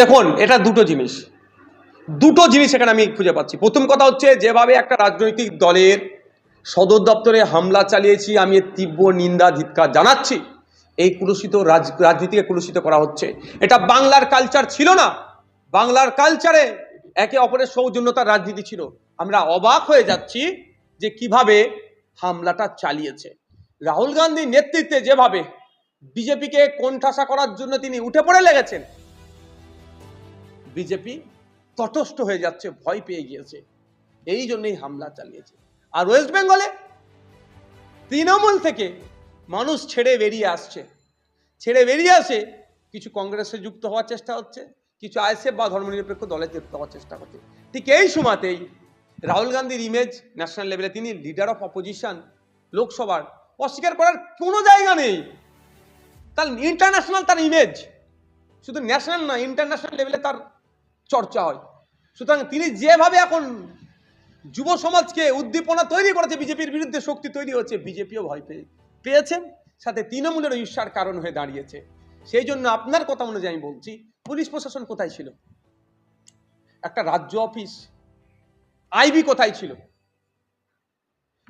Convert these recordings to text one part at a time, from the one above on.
দেখুন, এটা দুটো জিনিস। দুটো জিনিস এখানে আমি খুঁজে পাচ্ছি। প্রথম কথা হচ্ছে, যেভাবে একটা রাজনৈতিক দলের সদর দপ্তরে হামলা চালিয়েছি, আমি তীব্র নিন্দা, ধিৎকার জানাচ্ছি। এই কুলুষিত রাজ, রাজনীতিকে কুলুষিত করা হচ্ছে। এটা বাংলার কালচার ছিল না। বাংলার কালচারে একে অপরের সৌজন্যতার রাজনীতি ছিল। আমরা অবাক হয়ে যাচ্ছি যে কীভাবে হামলাটা চালিয়েছে। রাহুল গান্ধীর নেতৃত্বে যেভাবে বিজেপিকে কোণঠাসা করার জন্য তিনি উঠে পড়ে লেগেছেন বিজেপি তটস্থ হয়ে যাচ্ছে, ভয় পেয়ে গিয়েছে। এই জন্যই হামলা চালিয়েছে। আর ওয়েস্ট বেঙ্গলে তৃণমূল থেকে মানুষ ছেড়ে বেরিয়ে আসছে। ছেড়ে বেরিয়ে আসে, কিছু কংগ্রেসে যুক্ত হওয়ার চেষ্টা হচ্ছে, কিছু আইএসএফ বা ধর্মনিরপেক্ষ দলে যুক্ত হওয়ার চেষ্টা করছে ঠিক এই সময়তেই রাহুল গান্ধীর ইমেজ ন্যাশনাল লেভেলে তিনি লিডার অফ অপোজিশন লোকসভার, অস্বীকার করার কোনো জায়গা নেই। তার ইন্টারন্যাশনাল তার ইমেজ শুধু ন্যাশনাল না ইন্টারন্যাশনাল লেভেলে তার চর্চা হয়। সুতরাং তিনি যেভাবে এখন যুব সমাজকে উদ্দীপনা তৈরি করেছে, বিজেপির বিরুদ্ধে শক্তি তৈরি হচ্ছে বিজেপিও ভয় পেয়ে পেয়েছেন সাথে তৃণমূলের ঈর্ষার কারণ হয়ে দাঁড়িয়েছে। সেই জন্য আপনার কথা অনুযায়ী আমি বলছি, পুলিশ প্রশাসন কোথায় ছিল? একটা রাজ্য অফিস আইবি কোথায় ছিল?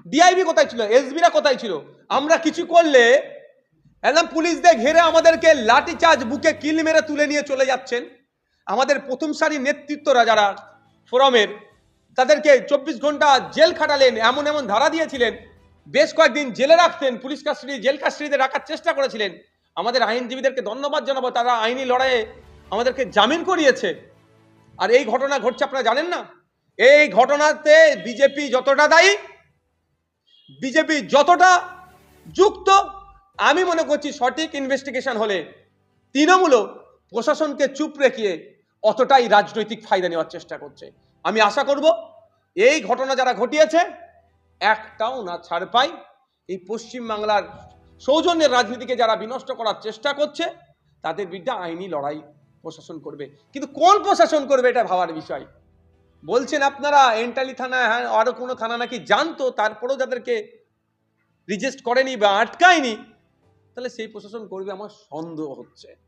ডিআইবি কোথায় ছিল? এসবিরা কোথায় ছিল? আমরা কিছু করলে একদম পুলিশদের ঘেরে আমাদেরকে লাঠি চার্জ বুকে কিল মেরে তুলে নিয়ে চলে যাচ্ছেন। আমাদের প্রথম সারির নেতৃত্বরা যারা ফোরামের, তাদেরকে চব্বিশ ঘণ্টা জেল খাটালেন, এমন এমন ধারা দিয়েছিলেন, বেশ কয়েকদিন জেলে রাখতেন, পুলিশ কাস্টাডি, জেল কাস্টাডিতে রাখার চেষ্টা করেছিলেন। আমাদের আইনজীবীদেরকে ধন্যবাদ জানাব, তারা আইনি লড়াইয়ে আমাদেরকে জামিন করিয়েছে। আর এই ঘটনা ঘটছে আপনারা জানেন না? এই ঘটনাতে বিজেপি যতটা দায়ী, বিজেপি যতটা যুক্ত, আমি মনে করছি সঠিক ইনভেস্টিগেশন হলে তৃণমূলও প্রশাসনকে চুপ রেখে অতটাই রাজনৈতিক ফায়দা নেওয়ার চেষ্টা করছে। আমি আশা করব এই ঘটনা যারা ঘটিয়েছে, একটাও না ছাড় পাই। এই পশ্চিমবাংলার সৌজন্যের রাজনীতিকে যারা বিনষ্ট করার চেষ্টা করছে, তাদের বিরুদ্ধে আইনি লড়াই প্রশাসন করবে। কিন্তু কোন প্রশাসন করবে এটা ভাবার বিষয়। বলছেন আপনারা, এন্টালি থানা হ্যাঁ আরও কোনো থানা নাকি জানতো, তারপরেও যাদেরকে রিজেস্ট করেনি বা আটকায়নি, তাহলে সেই প্রশাসন করবে আমার সন্দেহ হচ্ছে।